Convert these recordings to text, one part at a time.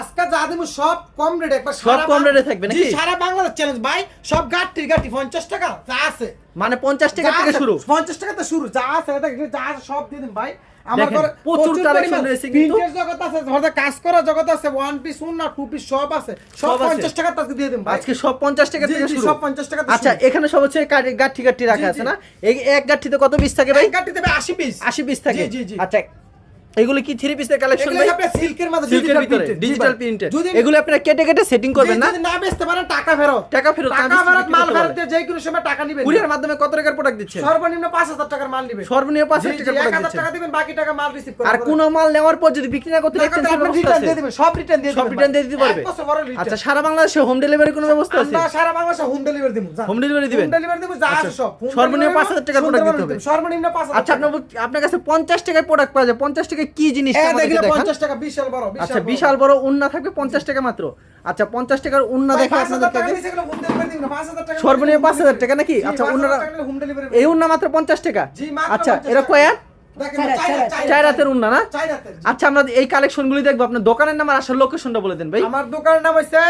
আজকে যা দিব সব কম রেটে একবার সব কম রেটে থাকবে নাকি? সারা বাংলাদেশ চ্যালেঞ্জ ভাই সব গাড়ি পঞ্চাশ টাকা যা আছে। মানে পঞ্চাশ টাকা থেকে শুরু? পঞ্চাশ টাকা তো শুরু যা আছে যা আছে সব দিয়ে দিন ভাই। আমার ঘরে প্রচুর collection রয়েছে কিন্তু। জগৎ আছে কাজ করা জগৎ আছে ওয়ান পিস টু পিস সব আছে। সব সব আছে। পঞ্চাশ টাকা তো দিয়ে দিন ভাই। আজকে সব পঞ্চাশ টাকা থেকে শুরু। সব 50 টাকা আচ্ছা এখানে সব হচ্ছে গাঠি গাঠি রাখা আছে না? এই এক গাঠিতে কত পিস থাকে ভাই? গাড়ি দেবে আশি পিস আশি পিস থাকে। জি, জি, জি। আচ্ছা এগুলো কি থ্রি পিসের কালেকশন ভাই? আপনার সিল্কের মধ্যে সিল্কের ভিতরে ডিজিটাল। প্রিন্টেড এগুলো আপনারা কেটে কেটে সেটিং করবেন না যদি না? বেচতে পারেন টাকা ফেরত। টাকা ফেরত, টাকা ফেরত মাল ফেরত দিয়ে যে কোনো সময় টাকা নিবেন। কুরিয়ার মাধ্যমে কত টাকার প্রোডাক্ট দিচ্ছেন? সর্বনিম্ন পাঁচ হাজার টাকার মাল নিবেন। সর্বনিম্ন পাঁচ জি, হাজার জি, টাকার প্রোডাক্ট দিচ্ছেন। টাকা দিবেন বাকি টাকা মাল রিসিভ আর কোনো মাল নেওয়ার পর যদি বিক্রি না করতে টাকা আপনি রিটার্ন দিয়ে দিবেন সব রিটার্ন দিয়ে দিবেন return ভাই। দিয়ে দিতে পারবে? আচ্ছা সারা বাংলাদেশে হোম ডেলিভারি কোনো ব্যবস্থা আছে? আমরা সারা বাংলাদেশে হোম ডেলিভারি দিব হোম ডেলিভারি দিবেন? হোম ডেলিভারি দিব যা আচ্ছা, আছে সব সর্বনিম্ন 5,000 টাকার সুন্দরবন দিতে হবে। সর্বনিম্ন পাঁচ হাজার আচ্ছা আপনার আপনার কাছে পঞ্চাশ টাকায় প্রোডাক্ট পাওয়া যায় পঞ্চাশ টাকায় কি জিনিস টাকা বিশাল বড় আচ্ছা বিশাল বড় উন্না থাকবে পঞ্চাশ টাকা মাত্র। আচ্ছা পঞ্চাশ টাকার উন্না দেখে আপনাদেরকে সর্বনিম্ন পাঁচ হাজার টাকা নাকি? আচ্ছা delivery এই উন্না মাত্র পঞ্চাশ টাকা? আচ্ছা 50 এরা টাকা। কয়ার চার উন্না না। আচ্ছা আমরা এই কালেকশনগুলি দেখব। আপনার দোকানের নাম আর আসার লোকেশনটা বলে দেন ভাই। আমার দোকানের নাম হচ্ছে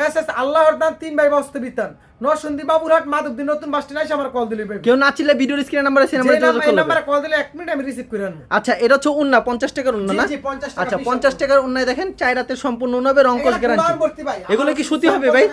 মেসেজ আল্লাহর দান তিন ভাই বস্তে বিতান নরসিংদী বাবুরহাট মাধবদী নতুন বাস স্ট্যান্ড এসে আমার কল দিলে কেউ না চিনলে ভিডিওর স্ক্রিনে নাম্বার আছে নাম্বারে যোগাযোগ নাম্বার- নাম্বারে কল দিলে এক মিনিট আমি রিসিভ করে আনব। আচ্ছা এটা হচ্ছে উন্না পঞ্চাশ টাকার উন্না না? জি, 50 টাকা আচ্ছা। টাকার উন্নায় দেখেন সম্পূর্ণ উন্না হবে গ্যারান্টি। এগুলো কি সুতি হবে ভাই?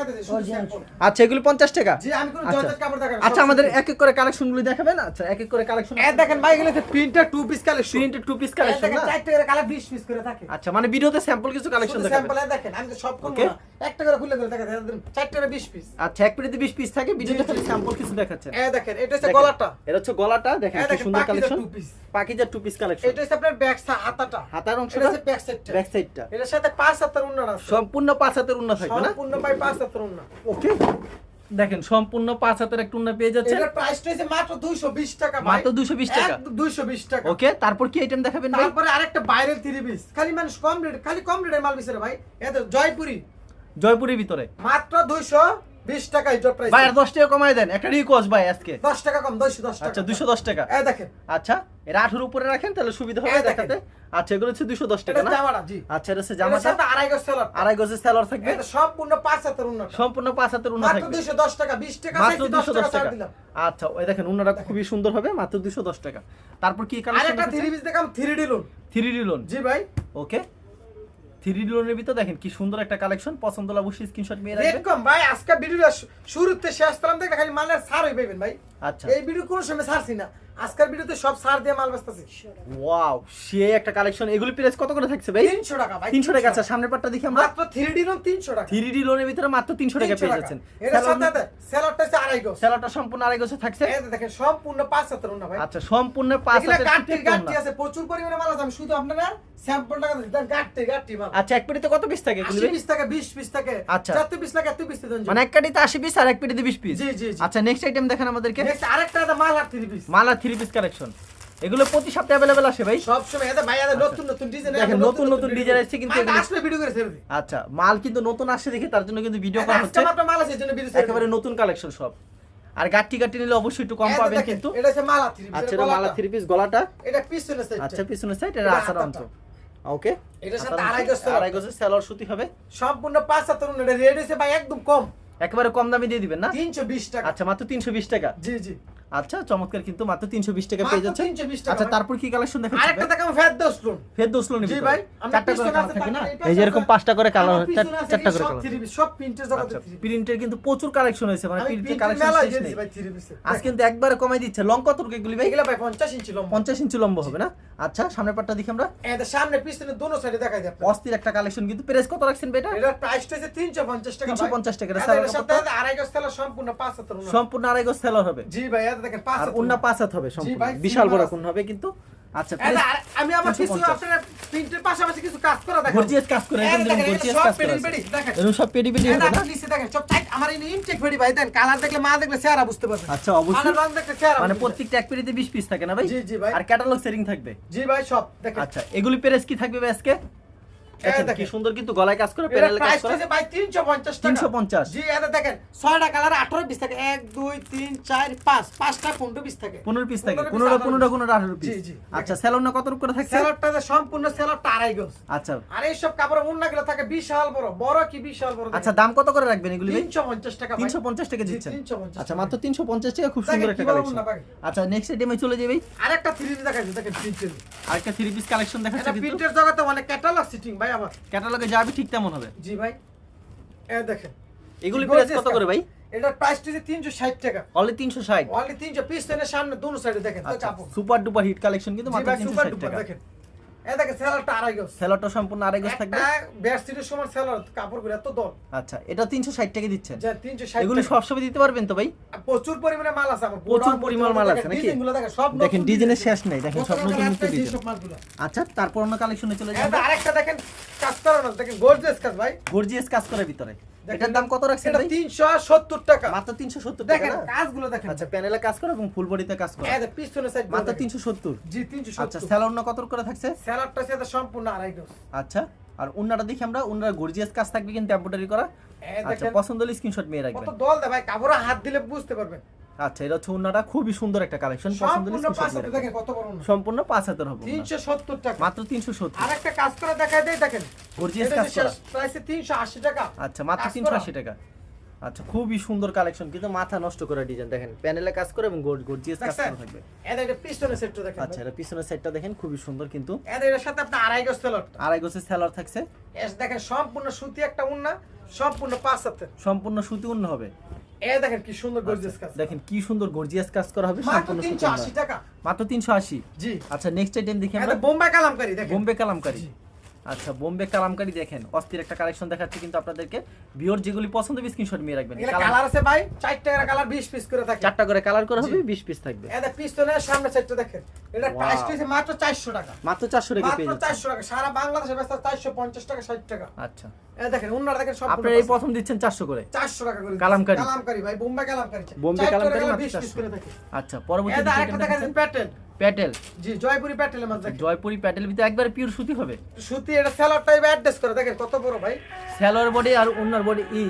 আচ্ছা এগুলো পঞ্চাশ টাকা? জি, আমি কোনো আচ্ছা। জর্জেট কাপড় দেখাবো আচ্ছা আমাদের এক এক করে কালেকশনগুলি দেখাবেন? আচ্ছা এক এক করে কালেকশন এ দেখেন ভাই এগুলো printer two piece collection printed two piece collection collection না? চারটে করে কালার 20 পিস করে থাকে। আচ্ছা মানে ভিডিওতে স্যাম্পল কিছু কালেকশন দেখাবেন। দেখেন আমি তো সব করব একটা করে খুলে করে দেখাতে চারটে করে 20 পিস আচ্ছা এক পিরিতে বিশ পিস থাকে ভিডিওতে খালি স্যাম্পল কিছু দেখাচ্ছেন দেখেন এটা হচ্ছে গলাটা। এটা হচ্ছে গলাটা দেখেন কি সুন্দর কালেকশন পাকিজার টু পিস কালেকশন এটা হচ্ছে আপনার ব্যাক হাতাটা। হাতার এটা অংশটা হচ্ছে ব্যাক সাইডটা ব্যাক সাইডটা এটার সাথে পাঁচ হাতের আছে। সম্পূর্ণ পাঁচ হাতের উন্না থাকবে না? সম্পূর্ণ ভাই পাঁচ হাতের ওকে। দেখেন সম্পূর্ণ পাঁচ হাতের একটা উন্না পেয়ে যাচ্ছেন। এটার প্রাইসটা হচ্ছে মাত্র 220 টাকা মাত্র 220 টাকা। 220 টাকা। ওকে তারপর কি আইটেম দেখাবেন ভাই? তারপরে আরেকটা ভাইরাল থ্রি পিস খালি মানুষ কম রেট খালি কম মাল বিছারে ভাই। এত জয়পুরি। জয়পুরের ভিতরে। মাত্র 220 টাকা প্রাইস ভাই আর দশ টাকা কমাই দেন। একটা রিকোয়েস্ট ভাই আজকে। 10 টাকা কম 210 টাকা আচ্ছা দুশো দশ টাকা। এই দেখেন। আচ্ছা এর আঠের উপরে রাখেন তাহলে সুবিধা হবে দেখাতে। আচ্ছা এগুলো হচ্ছে দুশো দশ টাকা না? জামাটা জি। আচ্ছা এটা হচ্ছে জামাটা। সাথে আড়াই গজ সেলার আড়াই গজের থাকবে। এটা সম্পূর্ণ পাঁচ হাতের উন্নয়ন। সম্পূর্ণ পাঁচ হাতের উন্না মাত্র 210 টাকা 20 টাকা মাত্র চাইছি, 10 দুশো দশ টাকা। আচ্ছা ওই দেখেন উন্নাটা খুবই সুন্দর হবে। মাত্র দুশো দশ টাকা। তারপর কি আরেকটা থ্রি পিস দেখাম 3D lawn three D lawn জি ভাই। ওকে থ্রি লোনের ভিতর দেখেন কি সুন্দর একটা কালেকশন পছন্দ হলে অবশ্যই স্ক্রিনশট নিয়ে রাখবেন। ভাই, আজকে ভিডিওটা শুরুতে শেষ করলাম, দেখলে খালি মালের সার হয়ে পাইবেন ভাই। আচ্ছা। এই ভিডিও কোন সময় ছাড়ছি না। আজকের ভিডিওতে সব সার দিয়ে মাল বেচতেছি। ওয়াও সে একটা কালেকশন এগুলি প্রাইস কত করে থাকছে ভাই? 300 টাকা ভাই তিনশো টাকা। আচ্ছা সামনের পাটটা দেখি আমরা। মাত্র 3D লোন 300 টাকা। থ্রি ডি লোনের ভিতরে মাত্র তিনশো টাকা পেয়ে যাচ্ছেন। এটার সাথে সেলরটা হচ্ছে আড়াই স্যালোটা সম্পূর্ণ আড়াই গছে থাকছে? এই দেখেন সম্পূর্ণ পাঁচ হাতের ভাই। আচ্ছা সম্পূর্ণ পাঁচ এগুলা হাতের গাঁটটি সুতির আছে প্রচুর পরিমাণে মাল আছে। আমি শুধু আপনারা স্যাম্পল টাকা মাল। আচ্ছা এক পেটিতে কত পিস থাকে এগুলি 80 ভাই? পিস থাকে 20 পিস থাকে। আচ্ছা। 40 পিস লাগে 30 পিস দেন মানে এক কাটিতে আশি পিস আর এক পেটিতে বিশ পিস জি, জি, জি। আচ্ছা নেক্সট আইটেম দেখেন আমাদেরকে। নেক্সট আরেকটা আছে মাল আর 3 পিস মালা থ্রি পিস কালেকশন এগুলো প্রতি সপ্তাহে অ্যাভেলেবেল আসে ভাই। সব সময় এদের ভাই এদের নতুন নতুন ডিজাইন দেখেন, নতুন নতুন ডিজাইন আসছে কিন্তু আসলে ভিডিও করে ছেড়ে দিই। আচ্ছা মাল কিন্তু নতুন আসছে দেখে তার জন্য কিন্তু ভিডিও করা হচ্ছে। আজকে মাত্র মাল আছে এজন্য ভিডিও একেবারে নতুন কালেকশন সব। আর গাঠি গাঠি নিলে অবশ্যই একটু কম পাবেন কিন্তু। এটা হচ্ছে মালা 3 পিস আচ্ছা এটা মালা থ্রি পিস গলাটা? এটা পিছনে সাইড আচ্ছা পিছনের সাইড এটা এটা আসার। অংশ। ওকে এটার সাথে আড়াই গজ। আড়াই গজের সেলর সুতি হবে। সম্পূর্ণ পাঁচ হাতের উন্না এটা রেড হইছে ভাই একদম কম। একেবারে কম দামে দিয়ে দিবেন না? 320 টাকা। আচ্ছা মাত্র তিনশো বিশ টাকা। জি জি। আচ্ছা চমৎকার কিন্তু মাত্র তিনশো বিশ টাকা পেয়ে যাচ্ছে আচ্ছা তারপর কি কালেকশন দেখাচ্ছি আরেকটা দেখাম ফেরদৌস লোন। ফের দোসলো জি ভাই, চারটা করে কালার থাকে না? এই যে এরকম পাঁচটা করে কালার চারটা করে কালার সব প্রিন্টের জগতে আচ্ছা। প্রিন্টের কিন্তু প্রচুর কালেকশন হয়েছে মানে প্রিন্টের কালেকশন শেষ নেই। আজ কিন্তু একবারে কমাই দিচ্ছে। লং কত এগুলি ভাই? এগুলা ভাই 50 ইঞ্চি লম্বা। পঞ্চাশ ইঞ্চি লম্বা হবে না? আচ্ছা সামনের পাটটা দেখি আমরা। এদের সামনে পিছনে দোনো সাইডে দেখাই দিই আপনাদের। অস্থির একটা কালেকশন কিন্তু। প্রেস কত রাখছেন ভাই এটা? প্রাইসটা হচ্ছে 350 টাকা ভাই। 350 টাকা, এটা সাথে আড়াই গজ তেলা সম্পূর্ণ পাঁচ হাতের উন্না। সম্পূর্ণ আড়াই গজ সেলর হবে। জি ভাই এটা দেখেন পাঁচ উন্না উন্না। পাঁচ হাত হবে সম্পূর্ণ। বিশাল বড় কোন হবে কিন্তু। আচ্ছা আমি আবার কিছু আপনারা প্রিন্টের পাশাপাশি কিছু কাজ করা দেখেন। গর্জিয়াস কাজ করে একদম গর্জিয়াস কাজ করে পেডি আছে। পেডি, দেখেন। এরকম সব পেডি পেডি হবে না নিচে দেখেন, সব tight, আমার এই ইনটেক ভেড়ি ভাই দেন কালার দেখলে মা দেখলে চেহারা বুঝতে পারবে। আচ্ছা অবশ্যই। আনার রং দেখলে চেহারা মানে প্রত্যেকটা এক পেডিতে 20 পিস থাকে না ভাই? জি, জি ভাই। আর ক্যাটালগ সেটিং থাকবে। জি ভাই সব দেখেন। আচ্ছা এগুলি প্রেস কি থাকবে আজকে? কি সুন্দর কিন্তু গলায় কাজ করে এটা কাজ করে। হচ্ছে ভাই 350 টাকা। 350 জি এটা দেখেন 6টা কালার 18 পিস থাকে। 1 2 3 4 5 পাঁচটা 15 পিস থাকে। 15 পিস থাকে। 15 15 piece 15 15 18 পিস জি, জি। আচ্ছা স্যালোন কত করে থাকছে? সেলরটা সম্পূর্ণ সেলরটা আড়াই গজ। আচ্ছা। আর এই সব কাপড়ের উন্নাগুলো থাকে বিশাল বড়। বড় কি বিশাল বড় আচ্ছা দাম কত করে রাখবেন এগুলি ভাই? 350 টাকা ভাই। 350 টাকা দিচ্ছেন। 350 আচ্ছা। মাত্র 350 টাকা খুব সুন্দর একটা কালেকশন আচ্ছা নেক্সট আইটেমে চলে যাই ভাই। আরেকটা 3D দেখাচ্ছি দেখেন প্রিন্টের আরেকটা থ্রি পিস কালেকশন দেখাচ্ছে এটা কিন্তু। প্রিন্টের জগতে অনেক ক্যাটালগ সিটিং ভাই আমার ক্যাটালগে যাবে ঠিক তেমন হবে। জি ভাই। এ দেখেন। এগুলি প্রাইস কত করে ভাই? এটার প্রাইস হচ্ছে 360 টাকা। অনলি 360 অনলি 300 পিস সামনে দুনো সাইডে দেখেন তো চাপো সুপার ডুপার হিট কালেকশন কিন্তু মাত্র 360 টাকা। দেখেন। সেলারটা আড়াই গজ। সেলরটা সম্পূর্ণ আড়াই গজ থাকবে? বেডশিটের সমান সেলার কাপড়গুলো এত দর আচ্ছা এটা 360 টাকা দিচ্ছেন। যা 360 এগুলি সবসময় দিতে পারবেন তো ভাই? প্রচুর পরিমাণে মাল আছে আমার প্রচুর পরিমাণ মাল আছে নাকি? সব দেখেন ডিজাইনের শেষ নেই দেখেন সব নতুন নতুন ডিজাইন আচ্ছা তারপর অন্য কালেকশনে চলে যাবে। আরেকটা দেখেন কাজ দেখেন গর্জিয়াস কাজ ভাই। গর্জিয়াস কাজ করে ভিতরে। এটার দাম কত রাখছেন ভাই? 370 টাকা। মাত্র 370 টাকা দেখেন কাজগুলো দেখেন। আচ্ছা প্যানেলে কাজ করে এবং ফুল বডিতে কাজ করে। এই যে পিছনে সাইড মাত্র 370 জি 370 আচ্ছা কত করে থাকছে? স্যালাডটা সেটা সম্পূর্ণ আড়াই ডোজ আচ্ছা আর ওনাটা দেখি আমরা ওনার গর্জিয়াস কাজ থাকবে কিন্তু এমব্রয়ডারি করা। আচ্ছা পছন্দ হলে স্ক্রিনশট মেয়ে রাখবেন। কত দল দে ভাই কাপড়ে হাত দিলে বুঝতে পারবেন। আচ্ছা এটা হচ্ছে খুবই সুন্দর একটা কালেকশন পছন্দ হলে সম্পূর্ণ পাঁচ নিয়ে দেখেন কত বড় সম্পূর্ণ পাঁচ হাতের হবে উন্না। 370 টাকা। মাত্র 370 আরেকটা কাজ করে দেই দেখেন। গর্জিয়াস কাজ করা। প্রাইসে 380 টাকা। আচ্ছা মাত্র কাজ করা। তিনশো আশি টাকা। আচ্ছা খুবই সুন্দর কালেকশন কিন্তু মাথা নষ্ট করা ডিজাইন দেখেন। প্যানেলে কাজ করে এবং গর্জিয়াস কাজ করা থাকবে। এটা এটা পিছনে সেটটা দেখেন আচ্ছা এটা পিছনের সাইডটা দেখেন খুবই সুন্দর কিন্তু। এটা এর সাথে আপনি আড়াই গজ আড়াই গোছের সেলার থাকছে। এস দেখেন সম্পূর্ণ সুতি একটা উন্না সম্পূর্ণ পাঁচ হাতে সম্পূর্ণ সুতি উন্ন হবে। এ দেখেন কি সুন্দর গর্জিয়াস কাজ দেখেন কি সুন্দর গর্জিয়াস কাজ করা হবে সম্পূর্ণ 380 টাকা। মাত্র তিনশো আশি? জি। আচ্ছা নেক্সট আইটেম দেখি বোম্বে আমরা। বোম্বে কালামকারী দেখেন। বোম্বে কালামকারি। আচ্ছা বোম্বে কালামকারি দেখেন অস্থির একটা কালেকশন দেখাচ্ছে কিন্তু আপনাদেরকে। বিয়র যেগুলি পছন্দ হবে স্ক্রিনশট নিয়ে রাখবেন। কালার- আছে ভাই চার টাকার কালার 20 পিস করে থাকে। চারটা করে কালার করা হবে জি। বিশ পিস থাকবে। এটা পিছনে সামনে সাইডটা দেখেন। এটা প্রাইস হচ্ছে মাত্র 400 টাকা। মাত্র চারশো টাকা পেয়ে মাত্র 400 টাকা। সারা বাংলাদেশে বেচা 450 টাকা 60 টাকা। আচ্ছা। এটা দেখেন উন্নাটা দেখেন সব আপনারা এই প্রথম দিচ্ছেন চারশো করে। 400 টাকা করে কালামকারী। কালামকারী ভাই বোম্বাই কালামকারী। বোম্বে কালামকারী মাত্র 20 পিস 400 করে থাকে। আচ্ছা পরবর্তী এটা আরেকটা দেখেন প্যাটেল প্যাটেল। জি জয়পুরি প্যাটেলের মাঝে দেখেন। জয়পুরি প্যাটেল ভিতরে একবারে পিওর সুতি হবে। সুতি এটা সেলার টাইপ অ্যাড্রেস করে দেখেন কত বড় ভাই। বডি আর ওনার বডি ই।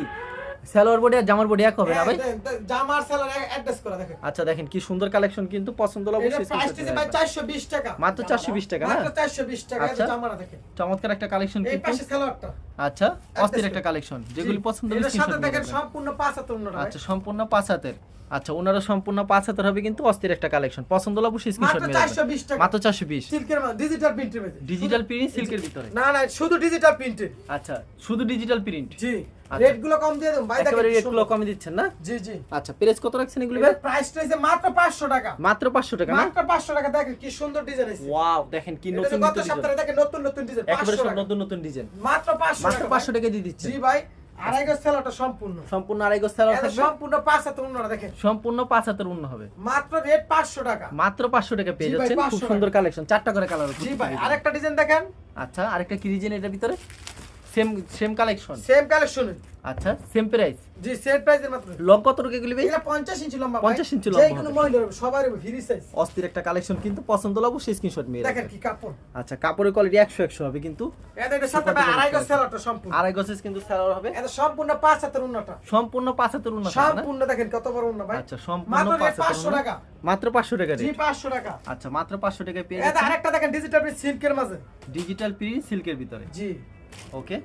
বডি আর জামার বডি এক হবে না ভাই? হ্যাঁ, দে- জামার সেলার অ্যাড্রেস করে দেখেন। আচ্ছা দেখেন কি সুন্দর কালেকশন কিন্তু পছন্দ হলে এটা অবশ্যই screenshot ভাই 420 টাকা। মাত্র 420 টাকা না? মাত্র 420 টাকা আচ্ছা। এটা জামাটা দেখেন। চমৎকার একটা কালেকশন এই পাশে সেলারটা আচ্ছা অস্থির একটা কালেকশন যেগুলি পছন্দ সাথে দেখেন সম্পূর্ণ পাঁচ হাতে উন্নটা আচ্ছা সম্পূর্ণ পাঁচ হাতের। আচ্ছা ওনারা সম্পূর্ণ পাঁচ হাতের হবে কিন্তু অস্থির একটা কালেকশন পছন্দ হলে অবশ্যই স্ক্রিনশট মাত্র নিয়ে রাখবেন 420 টাকা। মাত্র 420 সিল্কের ডিজিটাল প্রিন্টের মধ্যে। ডিজিটাল প্রিন্ট সিল্কের ভিতরে? না না শুধু ডিজিটাল প্রিন্টের আচ্ছা শুধু ডিজিটাল প্রিন্ট জি। আচ্ছা। রেটগুলো কম দিয়ে দেব। ভাই দেখেন একেবারে রেটগুলো। কমে দিচ্ছেন না? জি জি। আচ্ছা প্রেস কত রাখছেন এগুলো ভাই? প্রাইস রয়েছে মাত্র 500 টাকা। মাত্র 500 টাকা না? মাত্র 500 টাকা। দেখেন কি সুন্দর ডিজাইন আছে ওয়াও দেখেন কি নতুন নতুন ডিজাইন সপ্তাহে দেখেন নতুন নতুন ডিজাইন একেবারে 500 সব টাকা। নতুন নতুন ডিজাইন মাত্র 500 মাত্র টাকা। 500 টাকা দিয়ে দিচ্ছেন। জি ভাই। আড়াই গজ সেলাটা সম্পূর্ণ। সম্পূর্ণ আড়াই গজ সেলার সম্পূর্ণ দেখেন। সম্পূর্ণ উন্ন হবে। মাত্র রেট 500 টাকা। মাত্র 500 টাকা পেয়ে যাচ্ছেন। খুব সুন্দর কালেকশন চারটা করে কালার জি ভাই আরেকটা ডিজাইন দেখেন। আচ্ছা আরেকটা কি ডিজাইন এটার ভিতরে? Same same collection same collection আচ্ছা সেম প্রাইস জি সেম প্রাইসের মাত্র। লং কত টাকা এগুলি ভাই? এটা 50 ইঞ্চি লম্বা 50 ইঞ্চি লম্বা যে কোনো সবার ফ্রি সাইজ অস্থির একটা কালেকশন কিন্তু পছন্দ স্ক্রিনশট নিয়ে দেখেন কি কাপড়। আচ্ছা কাপড়ের কোয়ালিটি 100 100 হবে কিন্তু এটা এটার সাথে ভাই আড়াই গজ সম্পূর্ণ। আড়াই গজের কিন্তু সেলার হবে। এটা সম্পূর্ণ পাঁচ হাতের উন্নটা। সম্পূর্ণ পাঁচ হাতের উন্ন থাকবে না? সম্পূর্ণ দেখেন কত বড় উন্ন ভাই। আচ্ছা সম্পূর্ণ মাত্র পাঁচ 500 টাকা। মাত্র 500 টাকা জি 500 টাকা। আচ্ছা মাত্র 500 টাকায় পেয়ে এটা আরেকটা দেখেন ডিজিটাল প্রিন্ট সিল্কের মাঝে। ডিজিটাল প্রিন্ট সিল্কের ভিতরে। জি। ওকে?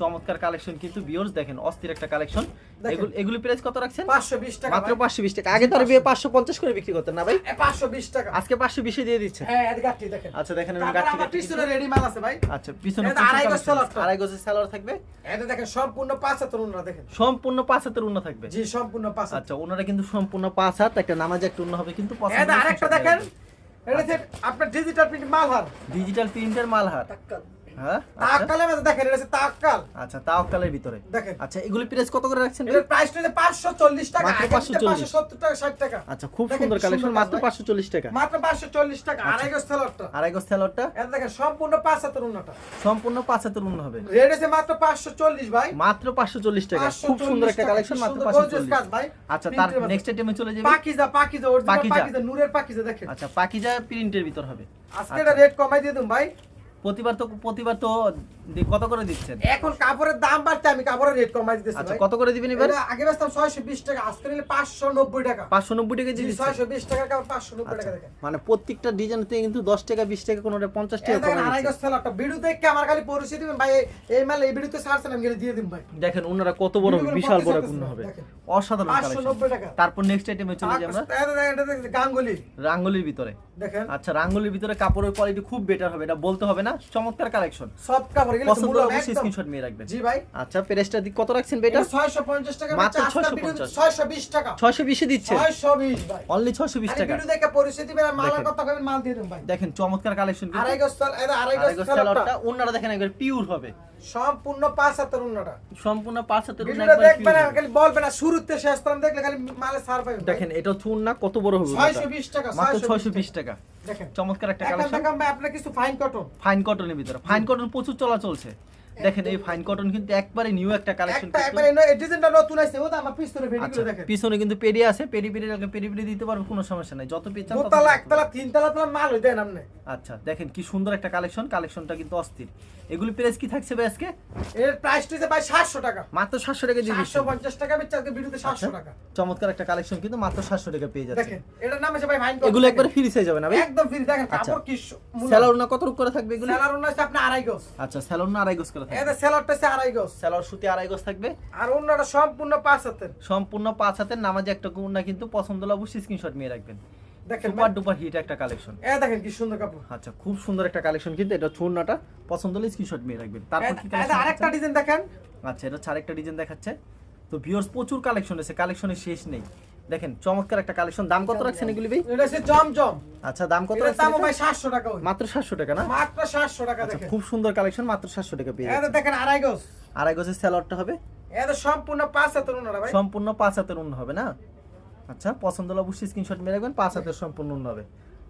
চমৎকার কালেকশন কিন্তু ভিউয়ার্স দেখেন অস্থির একটা কালেকশন। দেখেন। এগুলো প্রাইস কত রাখছেন? 520 টাকা মাত্র 520 টাকা। আগে তো আর বিয়ে 550 করে বিক্রি করতেন না ভাই? 520 টাকা। আজকে 520 এ দিয়ে দিচ্ছেন হ্যাঁ এর গাঠি দেখেন। আচ্ছা দেখেন আমি তারপর গাঠি পিছনে রেডি মাল আছে ভাই। আচ্ছা পিছনে আড়াই গজ। সালোয়ারটা। আড়াই গজের সালোয়ার থাকবে? এটা দেখেন সম্পূর্ণ পাঁচ হাতের উন্ন দেখেন। সম্পূর্ণ পাঁচ হাতের উন্ন থাকবে। জি সম্পূর্ণ পাঁচ হাত আচ্ছা ওনারা কিন্তু সম্পূর্ণ পাঁচ হাত একটা নামাজ একটা উন্ন হবে কিন্তু পছন্দ এটা আরেকটা দেখেন। এটা আপনার ডিজিটাল প্রিন্ট মালহার ডিজিটাল প্রিন্টের মালহার তাক্কাল হ্যাঁ? আচ্ছা। মধ্যে দেখেন এটা হচ্ছে তাক্কাল। আচ্ছা তাওকালের ভিতরে। দেখেন। আচ্ছা এগুলি প্রাইস কত করে রাখছেন ভাই? প্রাইস হচ্ছে 540 টাকা মাত্র 540 570 টাকা 60 টাকা। আচ্ছা খুব সুন্দর কালেকশন মাত্র ভাই। 540 টাকা। মাত্র 540 টাকা। আড়াই গজ সেলরটা আড়াই গজ সালোয়ারটা এটা দেখেন সম্পূর্ণ পাঁচ হাতের উন্নটা। সম্পূর্ণ উন্ন হবে। রেট আছে মাত্র 540 ভাই। মাত্র 540 টাকা। খুব সুন্দর একটা কালেকশন মাত্র সুন্দর 540 ভাই। আচ্ছা তার। নেক্সট আইটেমে চলে যাবে। পাকিজা পাকিজা অরিজিনাল পাকিজা। পাকিজা নূরের পাকিজা দেখেন। আচ্ছা পাকিজা প্রিন্টের ভিতর হবে। আজকে এটা রেট কমাই দিয়ে দিন ভাই। প্রতিবার তো প্রতিবার তো কত করে দিচ্ছেন? এখন কাপড়ের দাম বাড়তে আমি কাপড়ের রেট কমাই দিতেছি আচ্ছা কত করে দিবেন এবার? আগে বেচতাম ছয়শো বিশ টাকা আজকে নিলে পাঁচশো নব্বই টাকা। পাঁচশো নব্বই টাকা দিয়ে দিচ্ছেন ছয়শো বিশ কাপড় পাঁচশো নব্বই আচ্ছা, টাকা দেখেন। মানে প্রত্যেকটা ডিজাইন কিন্তু দশ টাকা বিশ টাকা কোনোটা পঞ্চাশ টাকা দেখেন কমে আড়াই দিচ্ছে। গজ সেলারটা ভিডিও দেখে আমার খালি পরিচয় দিবেন। ভাই এই- মাল এই ভিডিওতে ছাড়ছেন আমি দিয়ে দিন ভাই। দেখেন ওনারা কত বড় বিশাল বড় হবে। অসাধারণ পাঁচশো কালেকশন নব্বই টাকা। তারপর নেক্সট আইটেমে চলে যাই আমরা। গাঙ্গুলি। রাঙ্গুলির ভিতরে। দেখেন। আচ্ছা রাঙ্গুলির ভিতরে কাপড়ের কোয়ালিটি খুব বেটার হবে এটা বলতে হবে না। চমৎকার কালেকশন সব কাপড় এগুলো পছন্দ মূল্য হলে অবশ্যই স্ক্রিনশট নিয়ে রাখবেন। জি ভাই। আচ্ছা প্রেসটা দিক কত রাখছেন বেটা 650 টাকা মাত্র 650 620 টাকা। ছয়শো বিশে দিচ্ছে 620 ভাই। অনলি ছয়শো বিশ আরে টাকা। ভিডিও দেখে পরিচয় দিবেন আর মালের। কথা মাল দিয়ে দেন ভাই। দেখেন চমৎকার কালেকশন আড়াই গজ সেল এটা আড়াই গজ আড়াই গজ সেলারটা দেখেন একবার পিওর হবে। সম্পূর্ণ পাঁচ হাতের উন্নটা সম্পূর্ণ পাঁচ হাতের ভিডিওটা একবার দেখবেন। খালি বলবেন না শুরুতে শেষ দেখলে খালি মালে সার পাবেন দেখেন এটা চুন না কত বড় হবে 620 টাকা মাত্র 620 ছয়শো বিশ টাকা। দেখেন। চমৎকার একটা কালেকশন। আপনার কিছু ফাইন কটন ফাইন কটনের ভিতরে। ফাইন কটন প্রচুর চলা চলছে দেখেন এই ফাইন কটন কিন্তু একবারে নিউ একটা কালেকশন একবার এই ডিজাইনটা নতুন আছে ও তো আমার পিস্তলে আচ্ছা ভিডিওগুলো দেখেন। পিছনে কিন্তু পেডি আছে পেডি পেডি আগে পেডি পেডি দিতে পারব কোনো সমস্যা নাই। যত পিস চান তত piece একতলা তিনতলা তলা মাল হই দেন আপনি। আচ্ছা দেখেন কি সুন্দর একটা কালেকশন কালেকশনটা কিন্তু অস্থির। এগুলি প্রাইস কি থাকছে ভাই আজকে? এর প্রাইসটা যে ভাই 700 টাকা। মাত্র সাতশো টাকা দিয়ে 750 টাকা বেচে আজকে ভিডিওতে 700 টাকা। চমৎকার একটা কালেকশন কিন্তু মাত্র সাতশো টাকা পেয়ে যাচ্ছে। দেখেন এটার নাম আছে ভাই ফাইন এগুলো একবারে ফ্রি সাইজ হবে না ভাই? একদম ফ্রি দেখেন আচ্ছা। কাপড় কি সু- মূল্য। স্যালোর না কত করে থাকবে এগুলো? সেলার অন্য আছে আপনি আড়াই গজ। আচ্ছা স্যালোর না আড়াই গজ করে এটা সেলারটা আছে আড়াই গজ। স্যালোর সুতি আড়াই গজ থাকবে। আর অন্যটা সম্পূর্ণ পাঁচ হাতের। সম্পূর্ণ পাঁচ হাতের নামাজে একটা গুণা কিন্তু পছন্দ হলে অবশ্যই স্ক্রিনশট নিয়ে রাখবেন। দেখেন সুপার ডুপার হিট একটা কালেকশন এ দেখেন কি সুন্দর কাপড়। আচ্ছা খুব সুন্দর একটা কালেকশন কিন্তু এটা চূর্ণাটা পছন্দ হলে স্ক্রিনশট নিয়ে রাখবেন। তারপর কি আরেকটা ডিজাইন দেখেন। আচ্ছা এটা আরেকটা ডিজাইন দেখাচ্ছে। তো ভিউয়ার্স প্রচুর কালেকশন আছে কালেকশনের শেষ নেই। দেখেন চমৎকার একটা কালেকশন দাম কত রাখছেন এগুলি ভাই? এটা হচ্ছে জমজম। আচ্ছা দাম কত রাখছেন দাম ভাই 700 টাকা ওই মাত্র সাতশো টাকা না? মাত্র 700 টাকা আচ্ছা দেখেন। খুব সুন্দর কালেকশন মাত্র সাতশো টাকা পেয়ে এটা দেখেন আড়াই গজ। আড়াই গজের স্যালোয়ারটা হবে? এটা সম্পূর্ণ পাঁচ হাতের উন্নটা ভাই। সম্পূর্ণ পাঁচ হাতের উন্ন হবে না? আচ্ছা পছন্দ হলে অবশ্যই স্ক্রিনশট মেরে রাখবেন পাঁচ হাতের সম্পূর্ণ উন্ন হবে।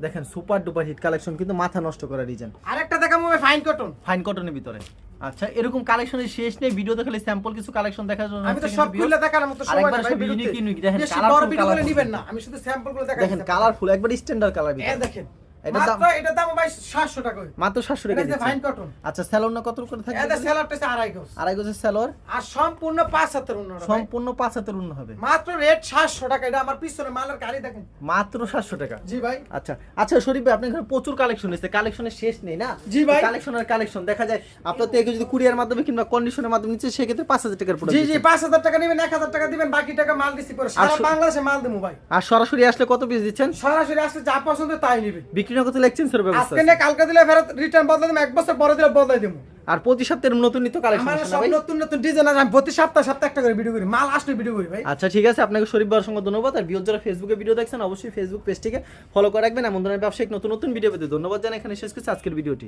দেখেন সুপার ডুপার হিট কালেকশন কিন্তু মাথা নষ্ট করা ডিজাইন আরেকটা দেখাবো ভাই ফাইন কটন ফাইন কটনের ভিতরে। আচ্ছা এরকম কালেকশনের শেষ নেই ভিডিও খালি স্যাম্পল কিছু কালেকশন দেখার জন্য আমি তো সব ফুল খুলে দেখার মতো সময় নাই ভাই ইউনিক unique দেখেন, কালার ফুল ভিডিও। নিবেন না আমি শুধু স্যাম্পলগুলো দেখাচ্ছি। দেখেন কালারফুল একবার স্ট্যান্ডার্ড কালার দেখেন। এটার দাম- মাত্র দাম ভাই 700 টাকা মাত্র টাকা এটা ফাইন কটন আচ্ছা স্যালোর কত করে থাকবে এটা সেলারটা আছে আড়াই গজ। আড়াই গজের স্যালোর? আর সম্পূর্ণ পাঁচ হাতের সম্পূর্ণ পাঁচ হাতের উন্ন হবে। মাত্র রেট 700 টাকা। এটা আমার পিছনে মালের গাড়ি দেখেন। মাত্র সাতশো টাকা? জি ভাই। আচ্ছা আচ্ছা শরীফ ভাই আপনার এখানে প্রচুর কালেকশন কালেকশনের শেষ নেই না? জি ভাই। কালেকশনের কালেকশন দেখা যায়। আপনার একে যদি কুরিয়ার মাধ্যমে কিংবা কন্ডিশনের মাধ্যমে নিচ্ছে সেক্ষেত্রে পাঁচ হাজার টাকার প্রোডাক্ট জি জি পাঁচ হাজার টাকা নেবেন এক হাজার টাকা দিবেন বাকি টাকা মাল সারা বাংলাদেশে মাল দেবো ভাই। আর সরাসরি আসলে কত পিস দিচ্ছেন? সরাসরি আসলে যা পছন্দ তাই নিবেন। বিক্রি না এক্সচেঞ্জের ব্যবস্থা আজকে আছে। কালকে দিলে ফেরত রিটার্ন বদলে দেবো এক বছর পরে দিলে বদলাই দেবো আর প্রতি সপ্তাহের নতুন নিত্য কালেকশন আমার সব নতুন নতুন ডিজাইন আমি প্রতি সপ্তাহে সপ্তাহে একটা করে ভিডিও করি মাল আসলে ভিডিও করি ভাই। আচ্ছা ঠিক আছে আপনাকে শরীফ সঙ্গে ধন্যবাদ। আর বিয়োগ যারা ফেসবুকে ভিডিও দেখছেন অবশ্যই ফেসবুক পেজটিকে ফলো করে রাখবেন। এমন ধরনের ব্যবসায়িক নতুন নতুন ভিডিও পেতে ধন্যবাদ জানাই। এখানে শেষ করছি আজকের ভিডিওটি